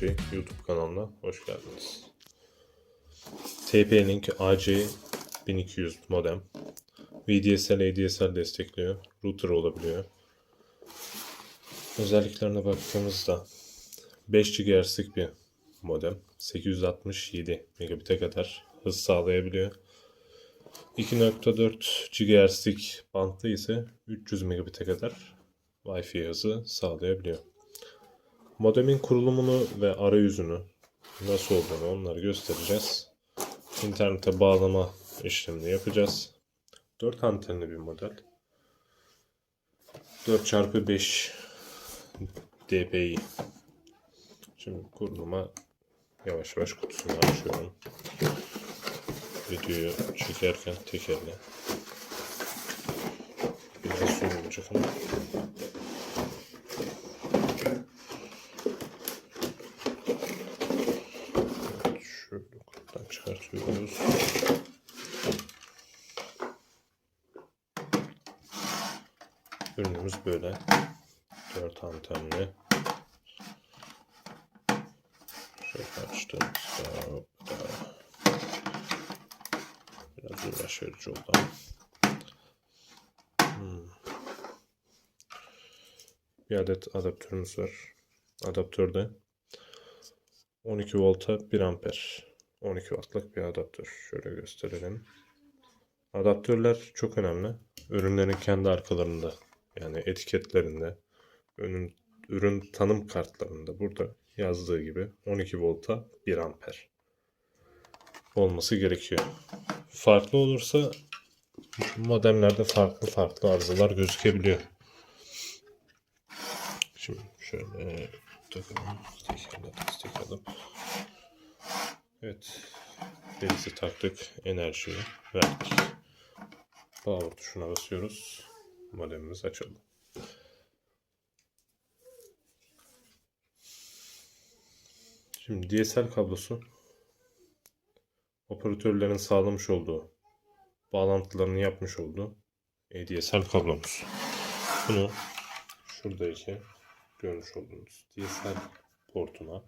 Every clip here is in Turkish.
Şey, YouTube kanalına hoş geldiniz. TP-Link AC1200 modem. VDSL, ADSL destekliyor. Router olabiliyor. Özelliklerine baktığımızda 5 GHz'lik bir modem. 867 megabit'e kadar hız sağlayabiliyor. 2.4 GHz'lik bantlı ise 300 megabit'e kadar Wi-Fi hızı sağlayabiliyor. Modemin kurulumunu ve arayüzünü nasıl olduğunu onları göstereceğiz. İnternete bağlama işlemini yapacağız. 4 antenli bir model. 4x5 dpi. Şimdi kuruluma yavaş yavaş kutusunu açıyorum. Videoyu çekerken tekerle. Biraz zor olacak ama. Şöyle kutudan çıkartıyoruz. Ürünümüz böyle. 4 antenli. Şöyle açtığımızda hoppa. biraz uğraş verici oldu ama. Hmm. Bir adet adaptörümüz var. Adaptörde 12 volta 1 amper 12 wattlık bir adaptör. Şöyle gösterelim. Adaptörler çok önemli. Ürünlerin kendi arkalarında yani etiketlerinde ürün, ürün tanım kartlarında burada yazdığı gibi 12 volta 1 amper olması gerekiyor. Farklı olursa modemlerde farklı farklı arızalar gözükebiliyor. Şimdi şöyle takalım. Tekerle destek alıp. Evet. Denizi taktık. Enerjiyi verdik. Power tuşuna basıyoruz. Modemimiz açıldı. Şimdi DSL kablosu operatörlerin sağlamış olduğu bağlantılarını yapmış olduğu ADSL kablomuz. Bunu şuradaki görmüş olduğunuz DSL portuna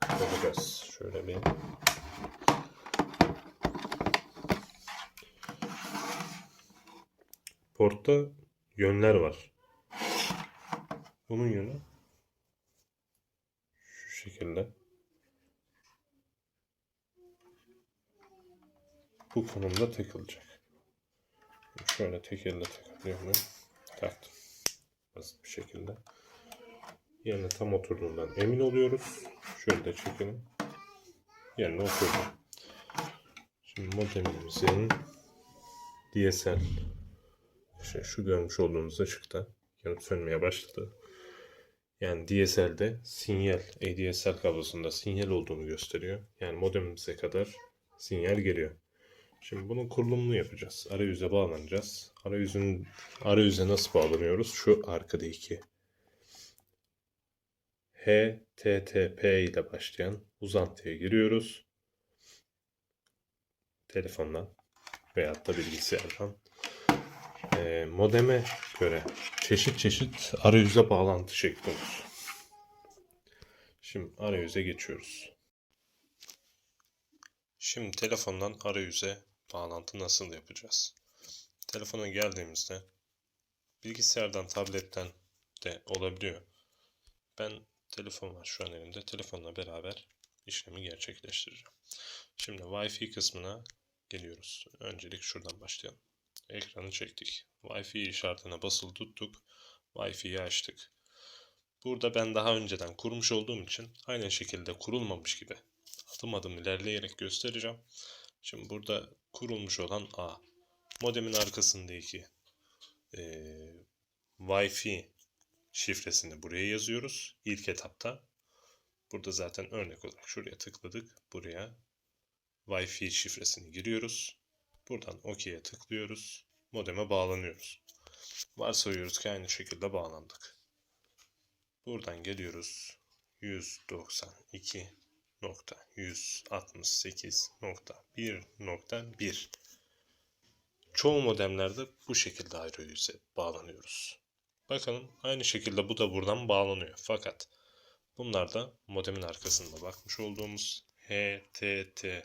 koyacağız. Şöyle bir portta yönler var. Bunun yönü şu şekilde. Bu konumda takılacak. Şöyle tek elle mu? Taktım. Basit bir şekilde. Yerine tam oturduğundan emin oluyoruz. Şöyle de çekelim. Yerine oturdu. Şimdi modemimizin DSL işte şu görmüş olduğunuz ışıkta yanıp sönmeye başladı. Yani DSL'de sinyal, ADSL kablosunda sinyal olduğunu gösteriyor. Yani modemimize kadar sinyal geliyor. Şimdi bunun kurulumunu yapacağız. Arayüze bağlanacağız. Arayüzün arayüze nasıl bağlanıyoruz? Şu arkadaki HTTP ile başlayan uzantıya giriyoruz. Telefondan veyahut da bilgisayardan. Ee, modeme göre çeşit çeşit arayüze bağlantı şekli olur. Şimdi arayüze geçiyoruz. Şimdi telefondan arayüze bağlantı nasıl yapacağız? Telefona geldiğimizde bilgisayardan, tabletten de olabiliyor. Ben telefon var şu an elimde. Telefonla beraber işlemi gerçekleştireceğim. Şimdi Wi-Fi kısmına geliyoruz. Öncelik şuradan başlayalım. Ekranı çektik. Wi-Fi işaretine basılı tuttuk. Wi-Fi'yi açtık. Burada ben daha önceden kurmuş olduğum için aynı şekilde kurulmamış gibi adım adım ilerleyerek göstereceğim. Şimdi burada kurulmuş olan A. Modemin arkasındaki e, Wi-Fi şifresini buraya yazıyoruz. İlk etapta. Burada zaten örnek olarak şuraya tıkladık. Buraya Wi-Fi şifresini giriyoruz. Buradan OK'ye tıklıyoruz. Modeme bağlanıyoruz. Varsayıyoruz ki aynı şekilde bağlandık. Buradan geliyoruz. 192.168.1.1 Çoğu modemlerde bu şekilde arayüze bağlanıyoruz. Bakalım aynı şekilde bu da buradan bağlanıyor. Fakat bunlar da modemin arkasında bakmış olduğumuz HTTP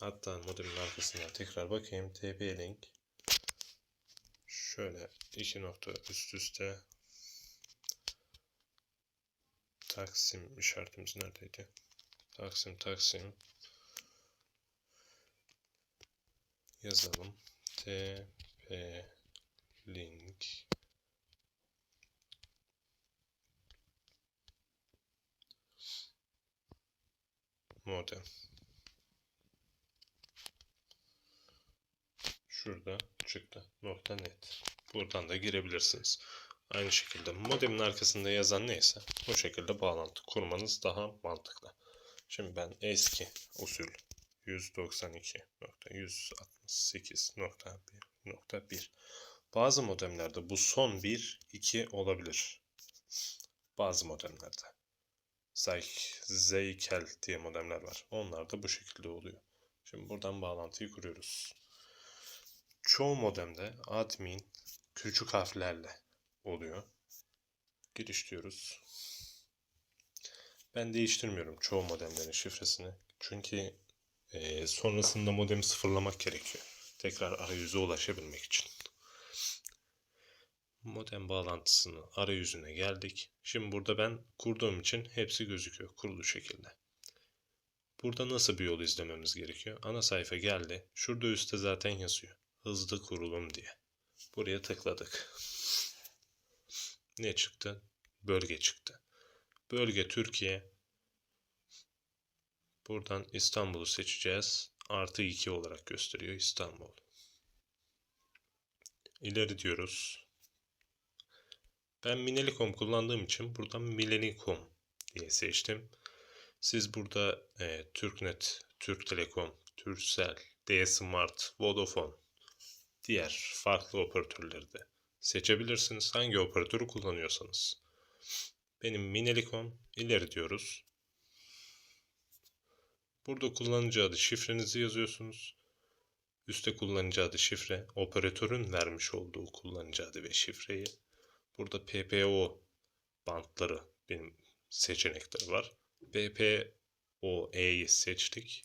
hatta modemin arkasından tekrar bakayım TP-Link şöyle iki nokta üst üste Taksim işaretimiz neredeydi? Taksim Taksim yazalım. TP link modem. Şurada çıktı. Nokta net. Buradan da girebilirsiniz. Aynı şekilde modemin arkasında yazan neyse o şekilde bağlantı kurmanız daha mantıklı. Şimdi ben eski usul 192.168.1.1 bazı modemlerde bu son 1 2 olabilir. Bazı modemlerde. Zyk, Zeykel diye modemler var. Onlar da bu şekilde oluyor. Şimdi buradan bağlantıyı kuruyoruz. Çoğu modemde admin küçük harflerle oluyor. Giriş diyoruz. Ben değiştirmiyorum çoğu modemlerin şifresini. Çünkü e, sonrasında modemi sıfırlamak gerekiyor. Tekrar arayüze ulaşabilmek için. Modem bağlantısını arayüzüne geldik. Şimdi burada ben kurduğum için hepsi gözüküyor kurulu şekilde. Burada nasıl bir yol izlememiz gerekiyor? Ana sayfa geldi. Şurada üstte zaten yazıyor. Hızlı kurulum diye. Buraya tıkladık. Ne çıktı? Bölge çıktı. Bölge Türkiye. Buradan İstanbul'u seçeceğiz. Artı 2 olarak gösteriyor İstanbul. İleri diyoruz. Ben Minelicom kullandığım için buradan Milenicom diye seçtim. Siz burada e, Türknet, Türk Telekom, Turkcell, D-Smart, Vodafone, diğer farklı operatörleri de seçebilirsiniz. Hangi operatörü kullanıyorsanız. Benim Minelicom ileri diyoruz. Burada kullanıcı adı şifrenizi yazıyorsunuz. Üste kullanıcı adı şifre, operatörün vermiş olduğu kullanıcı adı ve şifreyi. Burada PPO bantları benim seçenekleri var. PPOE'yi seçtik.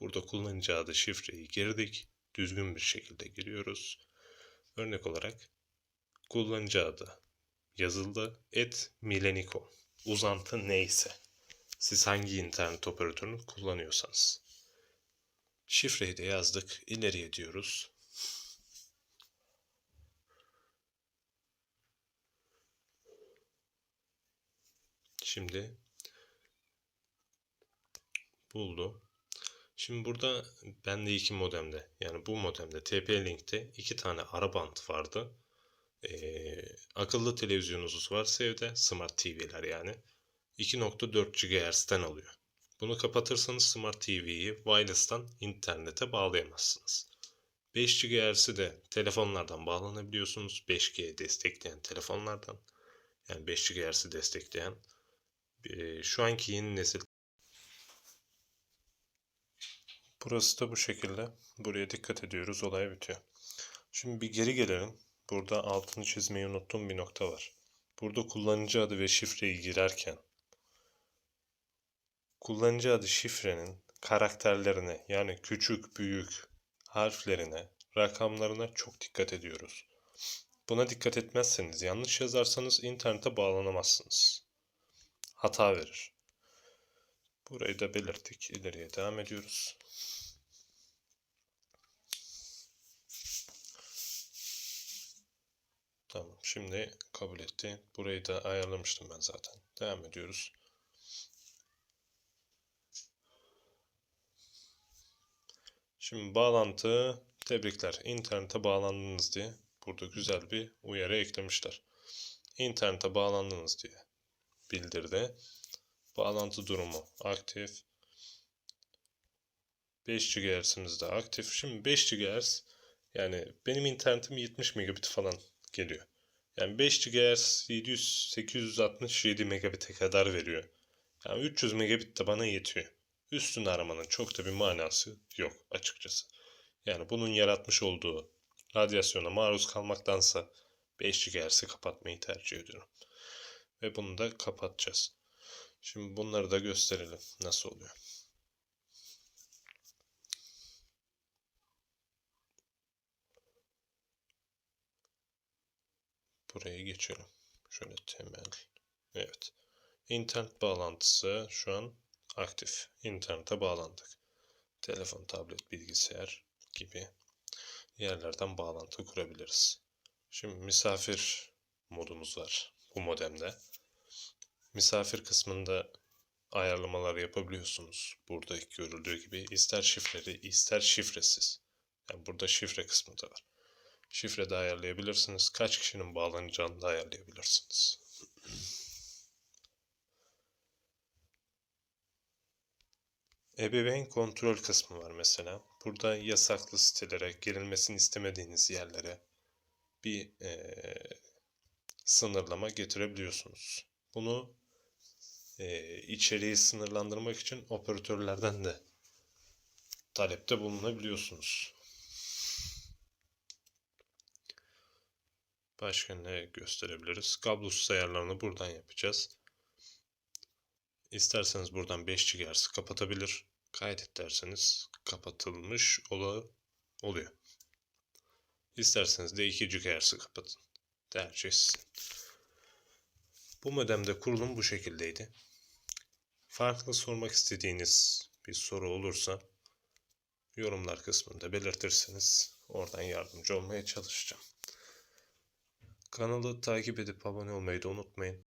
Burada kullanıcı adı şifreyi girdik. Düzgün bir şekilde giriyoruz. Örnek olarak kullanıcı adı yazıldı. Et Milenico. Uzantı neyse. Siz hangi internet operatörünü kullanıyorsanız. Şifreyi de yazdık. İleriye diyoruz. Şimdi buldu. Şimdi burada bende iki modemde yani bu modemde TP-Link'te iki tane ara bant vardı. Ee, akıllı televizyonunuz varsa evde Smart TV'ler yani 2.4 GHz'den alıyor. Bunu kapatırsanız Smart TV'yi wireless'tan internete bağlayamazsınız. 5 GHz'i de telefonlardan bağlanabiliyorsunuz. 5G destekleyen telefonlardan. Yani 5 GHz'i destekleyen. Şu anki yeni nesil Burası da bu şekilde. Buraya dikkat ediyoruz. Olay bitiyor. Şimdi bir geri gelelim. Burada altını çizmeyi unuttuğum bir nokta var. Burada kullanıcı adı ve şifreyi girerken kullanıcı adı şifrenin karakterlerine yani küçük, büyük harflerine, rakamlarına çok dikkat ediyoruz. Buna dikkat etmezseniz, yanlış yazarsanız internete bağlanamazsınız. Hata verir. Burayı da belirttik. İleriye devam ediyoruz. Tamam. Şimdi kabul etti. Burayı da ayarlamıştım ben zaten. Devam ediyoruz. Şimdi bağlantı tebrikler. İnternete bağlandınız diye burada güzel bir uyarı eklemişler. İnternete bağlandınız diye bildirdi. Bağlantı durumu aktif. 5 GHz'imiz de aktif. Şimdi 5 GHz yani benim internetim 70 megabit falan geliyor. Yani 5 GHz 700 867 megabit'e kadar veriyor. Yani 300 megabit de bana yetiyor. üstünü aramanın çok da bir manası yok açıkçası. Yani bunun yaratmış olduğu radyasyona maruz kalmaktansa 5 GHz'i kapatmayı tercih ediyorum. Ve bunu da kapatacağız. Şimdi bunları da gösterelim nasıl oluyor. Buraya geçelim. Şöyle temel. Evet. İnternet bağlantısı şu an aktif. İnternete bağlandık. Telefon, tablet, bilgisayar gibi yerlerden bağlantı kurabiliriz. Şimdi misafir modumuz var bu modemde. Misafir kısmında ayarlamalar yapabiliyorsunuz. Burada görüldüğü gibi ister şifreli ister şifresiz. Yani burada şifre kısmı da var. Şifre de ayarlayabilirsiniz. Kaç kişinin bağlanacağını da ayarlayabilirsiniz. Ebeveyn kontrol kısmı var mesela. Burada yasaklı sitelere, girilmesini istemediğiniz yerlere bir eee, sınırlama getirebiliyorsunuz. Bunu eee, içeriği sınırlandırmak için operatörlerden de talepte bulunabiliyorsunuz. Başka ne gösterebiliriz? Kablosuz ayarlarını buradan yapacağız. İsterseniz buradan 5 GHz kapatabilir. Kaydet derseniz kapatılmış ola, oluyor. İsterseniz de 2 GHz'i kapatın. Tercih sizin. Bu modemde kurulum bu şekildeydi. Farklı sormak istediğiniz bir soru olursa yorumlar kısmında belirtirseniz oradan yardımcı olmaya çalışacağım. Kanalı takip edip abone olmayı da unutmayın.